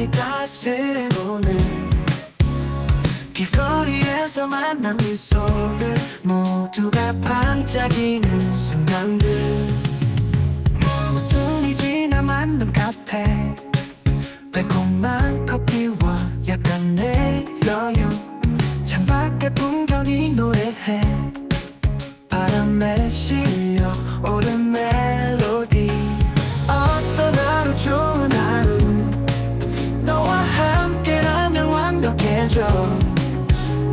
있을 오늘 길거리에서 만난 미소들 모두가 반짝이는 순간들 모둠이 지나 만든 카페 달콤한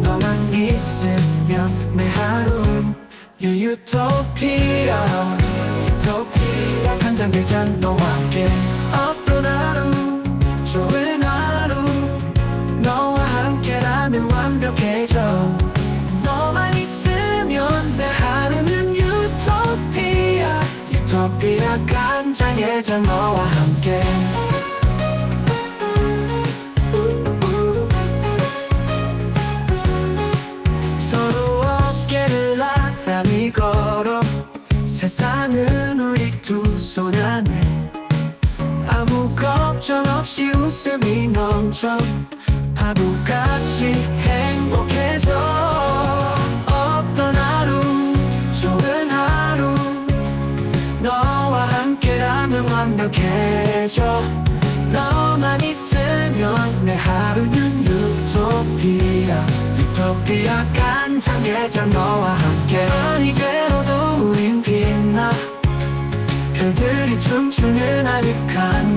너만 있으면 내 하루는 유유토피아 유토피아 한장 대잔 너와 함께 어떤 하루 좋은 하루. 너와 함께라면 완벽해져. 너만 있으면 내 하루는 유토피아 유토피아 간장의 잔 너와 함께 웃음이 넘쳐 바보같이 행복해져. 어떤 하루 좋은 하루 너와 함께라면 완벽해져. 너만 있으면 내 하루는 유토피아 유토피아 간장게장 너와 함께. 아니 괴로도 우린 빛나. 별들이 춤추는 아늑한 밤